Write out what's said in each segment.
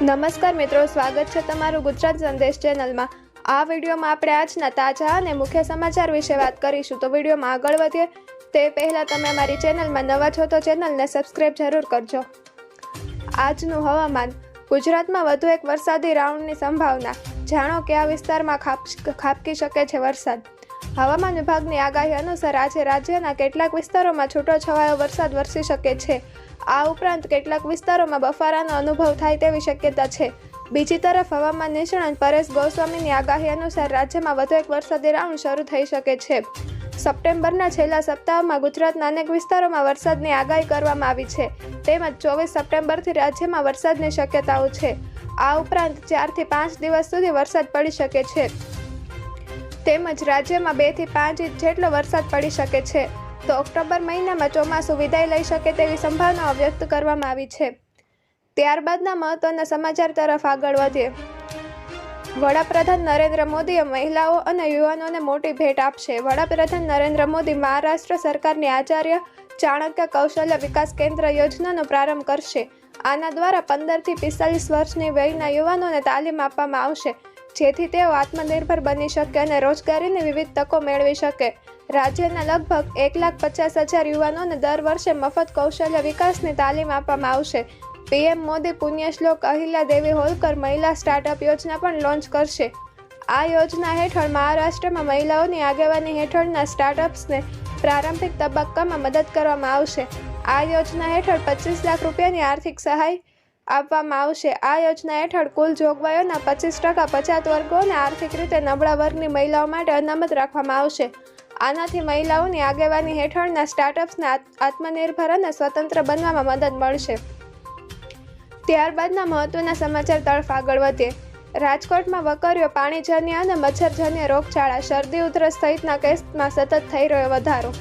નમસ્કાર મિત્રો, સ્વાગત છે તમારું ગુજરાત સંદેશ ચેનલમાં. આ વિડીયોમાં આપણે આજના તાજા અને મુખ્ય સમાચાર વિશે વાત કરીશું. તો વિડીયોમાં આગળ વધીએ. તે પહેલાં તમે અમારી ચેનલમાં નવા છો તો ચેનલને સબસ્ક્રાઈબ જરૂર કરજો. આજનું હવામાન. ગુજરાતમાં વધુ એક વરસાદી રાઉન્ડની સંભાવના. જાણો કે આ વિસ્તારમાં ખાપ ખાપકી શકે છે વરસાદ. હવામાન વિભાગની આગાહી અનુસાર આજે રાજ્યના કેટલાક વિસ્તારોમાં છૂટો છવાયો વરસાદ વરસી શકે છે. આ ઉપરાંત કેટલાક વિસ્તારોમાં બફારાનો અનુભવ થાય તેવી શક્યતા છે. બીજી તરફ હવામાન નિષ્ણાંત પરેશ ગોસ્વામીની આગાહી અનુસાર રાજ્યમાં વધુ એક વરસાદી રાઉન્ડ શરૂ થઈ શકે છે. સપ્ટેમ્બરના છેલ્લા સપ્તાહમાં ગુજરાતના અનેક વિસ્તારોમાં વરસાદની આગાહી કરવામાં આવી છે. તેમજ ચોવીસ સપ્ટેમ્બરથી રાજ્યમાં વરસાદની શક્યતાઓ છે. આ ઉપરાંત ચારથી પાંચ દિવસ સુધી વરસાદ પડી શકે છે. તેમજ રાજ્યમાં બેથી પાંચ ઇંચ જેટલો વરસાદ પડી શકે છે. તો ઓક્ટોબર મહિનામાં ચોમાસું વિદાય લઈ શકે તેવી સંભાવનાઓ વ્યક્ત કરવામાં આવી છે. ત્યારબાદના મહત્વના સમાચાર તરફ આગળ વધીએ. વડાપ્રધાન નરેન્દ્ર મોદીએ મહિલાઓ અને યુવાનોને મોટી ભેટ આપશે. વડાપ્રધાન નરેન્દ્ર મોદી મહારાષ્ટ્ર સરકારની આચાર્ય ચાણક્ય કૌશલ્ય વિકાસ કેન્દ્ર યોજનાનો પ્રારંભ કરશે. આના દ્વારા પંદરથી પિસ્તાલીસ વર્ષની વયના યુવાનોને તાલીમ આપવામાં આવશે. જેથી તેઓ આત્મનિર્ભર બની શકે અને રોજગારીની વિવિધ તકો મેળવી શકે. રાજ્યના લગભગ એક લાખ પચાસ હજાર યુવાનોને દર વર્ષે મફત કૌશલ્ય વિકાસની તાલીમ આપવામાં આવશે. પીએમ મોદી પુણ્યશ્લોક અહિલા દેવી હોલકર મહિલા સ્ટાર્ટઅપ યોજના પણ લોન્ચ કરશે. આ યોજના હેઠળ મહારાષ્ટ્રમાં મહિલાઓની આગેવાની હેઠળના સ્ટાર્ટઅપ્સને પ્રારંભિક તબક્કામાં મદદ કરવામાં આવશે. આ યોજના હેઠળ પચીસ લાખ રૂપિયાની આર્થિક સહાય આપવામાં આવશે. આ યોજના હેઠળ કુલ જોગવાઈઓના પચીસ ટકા પછાત વર્ગો અને આર્થિક રીતે નબળા વર્ગની મહિલાઓ માટે અનામત રાખવામાં આવશે. આનાથી મહિલાઓની આગેવાની હેઠળના સ્ટાર્ટઅપ્સને આત- આત્મનિર્ભર અને સ્વતંત્ર બનવામાં મદદ મળશે. ત્યારબાદના મહત્વના સમાચાર તરફ આગળ વધીએ. રાજકોટમાં વકર્યો પાણીજન્ય અને મચ્છરજન્ય રોગચાળા, શરદી, ઉધરસ સહિતના કેસમાં સતત થઈ રહ્યો વધારો.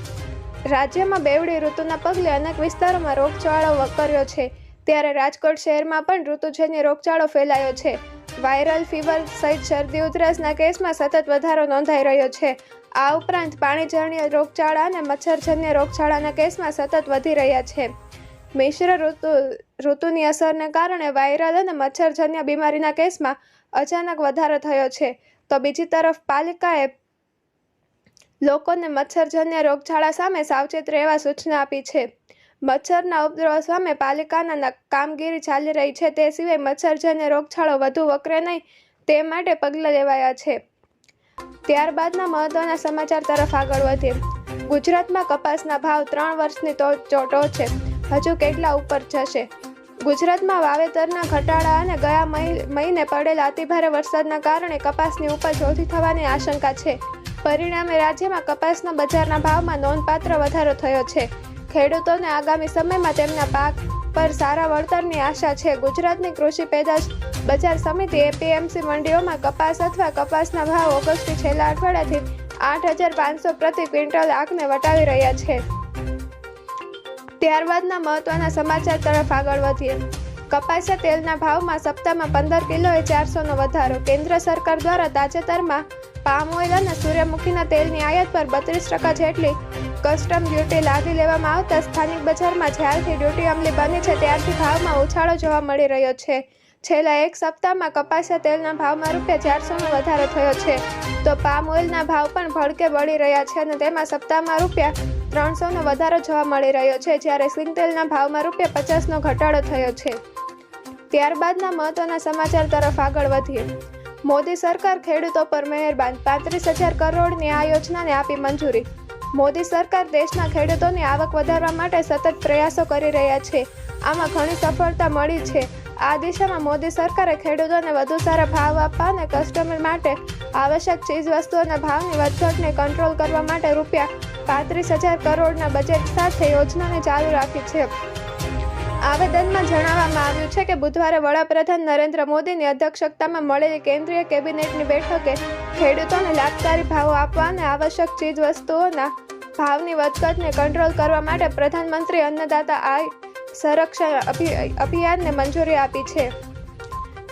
રાજ્યમાં બેવડી ઋતુના પગલે અનેક વિસ્તારોમાં રોગચાળો વકર્યો છે. ત્યારે રાજકોટ શહેરમાં પણ ઋતુજન્ય રોગચાળો ફેલાયો છે. વાયરલ ફીવર સહિત શરદી, ઉધરસના કેસમાં સતત વધારો નોંધાઈ રહ્યો છે. આ ઉપરાંત પાણીજન્ય રોગચાળા અને મચ્છરજન્ય રોગચાળાના કેસમાં સતત વધી રહ્યા છે. મિશ્ર ઋતુ, ઋતુની અસરને કારણે વાયરલ અને મચ્છરજન્ય બીમારીના કેસમાં અચાનક વધારો થયો છે. તો બીજી તરફ પાલિકાએ લોકોને મચ્છરજન્ય રોગચાળા સામે સાવચેત રહેવા સૂચના આપી છે. મચ્છરના ઉપદ્રવ સામે પાલિકાના કામગીરી ચાલી રહી છે. તે સિવાય મચ્છરજન્ય રોગચાળો વધુ વકરે નહીં, તે માટે પગલાં લેવાયા છે. ત્યારબાદના મહત્વના સમાચાર તરફ આગળ વધીએ. ગુજરાતમાં કપાસના ભાવ ત્રણ વર્ષની તો ચોટો છે. હજુ કેટલા ઉપર જશે? ગુજરાતમાં વાવેતરના ઘટાડા અને ગયા મહિ- મહિને પડેલા અતિભારે વરસાદના કારણે કપાસની ઉપજ ઓછી થવાની આશંકા છે. પરિણામે રાજ્યમાં કપાસના બજારના ભાવમાં નોંધપાત્ર વધારો થયો છે. ખેડૂતોને આગામી સમયમાં તેમના પાક પર સારા વળતરની આશા છે. ગુજરાતની કૃષિ પેદાશ બજાર સમિતિ એપીએમસી મંડીઓમાં કપાસ અથવા કપાસના ભાવ ઓગસ્ટથી છેલ્લા અઠવાડિયાથી આઠ હજાર પાંચસો પ્રતિ ક્વિન્ટલ આંકને વટાવી રહ્યા છે. ત્યારબાદના મહત્વના સમાચાર તરફ આગળ વધીએ. કપાસિયા તેલના ભાવમાં સપ્તાહમાં પંદર કિલોએ ચારસોનો વધારો. કેન્દ્ર સરકાર દ્વારા તાજેતરમાં પામ ઓઇલ અને સૂર્યમુખીના તેલની આયાત પર બત્રીસ ટકા જેટલી કસ્ટમ ડ્યુટી લાદી લેવામાં આવતા સ્થાનિક બજારમાં જ્યારથી ડ્યુટી અમલી બની છે, ત્યારથી ભાવમાં ઉછાળો જોવા મળી રહ્યો છે. છેલ્લા એક સપ્તાહમાં કપાસિયા તેલના ભાવમાં રૂપિયા ચારસોનો વધારો થયો છે. તો પામ ઓઇલના ભાવ પણ ભડકે વળી રહ્યા છે અને તેમાં સપ્તાહમાં રૂપિયા ત્રણસોનો વધારો જોવા મળી રહ્યો છે, જ્યારે સિંગ તેલના ભાવમાં રૂપિયા પચાસનો ઘટાડો થયો છે. ત્યારબાદના મહત્વના સમાચાર તરફ આગળ વધીએ. મોદી સરકાર ખેડૂતો પર મહેરબાન, પાંત્રીસ હજાર કરોડની આ યોજનાને આપી મંજૂરી મોદી સરકાર દેશના ખેડૂતોની આવક વધારવા માટે સતત પ્રયાસો કરી રહ્યા છે. આમાં ઘણી સફળતા મળી છે. આ દિશામાં મોદી સરકારે ખેડૂતોને વધુ સારા ભાવ આપવા અને કસ્ટમર માટે આવશ્યક ચીજવસ્તુઓના ભાવની વધઘટને કંટ્રોલ કરવા માટે રૂપિયા પાંત્રીસ હજાર કરોડના બજેટ સાથે યોજનાને ચાલુ રાખી છે. આવેદનમાં જણાવવામાં આવ્યું છે કે બુધવારે વડાપ્રધાન નરેન્દ્ર મોદીની અધ્યક્ષતામાં મળેલી કેન્દ્રીય કેબિનેટની બેઠકે ખેડૂતોને લાભકારી ભાવો આપવા અને આવશ્યક ચીજવસ્તુઓના ભાવની વધઘટને કંટ્રોલ કરવા માટે પ્રધાનમંત્રી અન્નદાતા આય સંરક્ષણ અભિ- અભિયાનને મંજૂરી આપી છે.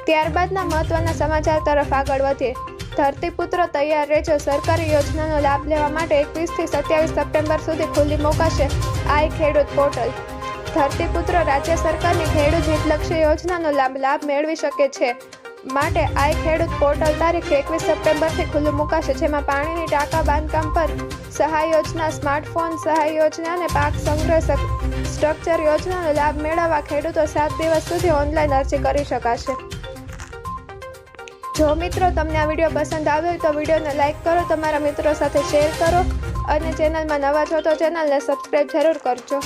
ત્યારબાદના મહત્વના સમાચાર તરફ આગળ વધીએ. ધરતીપુત્ર તૈયાર રહેજો સરકારી યોજનાનો લાભ લેવા માટે એકવીસથી સત્યાવીસ સપ્ટેમ્બર સુધી ખુલ્લી મુકાશે આઈ ખેડૂત પોર્ટલ. ધરતીપુત્ર રાજ્ય સરકારની ખેડૂત હિતલક્ષી યોજનાનો લાભ લાભ મેળવી શકે છે. માટે આઈ ખેડૂત પોર્ટલ તારીખ એકવીસ સપ્ટેમ્બરથી ખુલ્લું મુકાશે, જેમાં પાણીની ટાંકા, બાંધકામ પર સહાય યોજના, સ્માર્ટફોન સહાય યોજના અને પાક સંગ્રહ સ્ટ્રક્ચર યોજનાનો લાભ મેળવવા ખેડૂતો સાત દિવસ સુધી ઓનલાઈન અરજી કરી શકાશે. જો મિત્રો તમને આ વીડિયો પસંદ આવ્યો તો વિડીયોને લાઇક કરો, તમારા મિત્રો સાથે શેર કરો અને ચેનલમાં નવા છો તો ચેનલને સબસ્ક્રાઈબ જરૂર કરજો.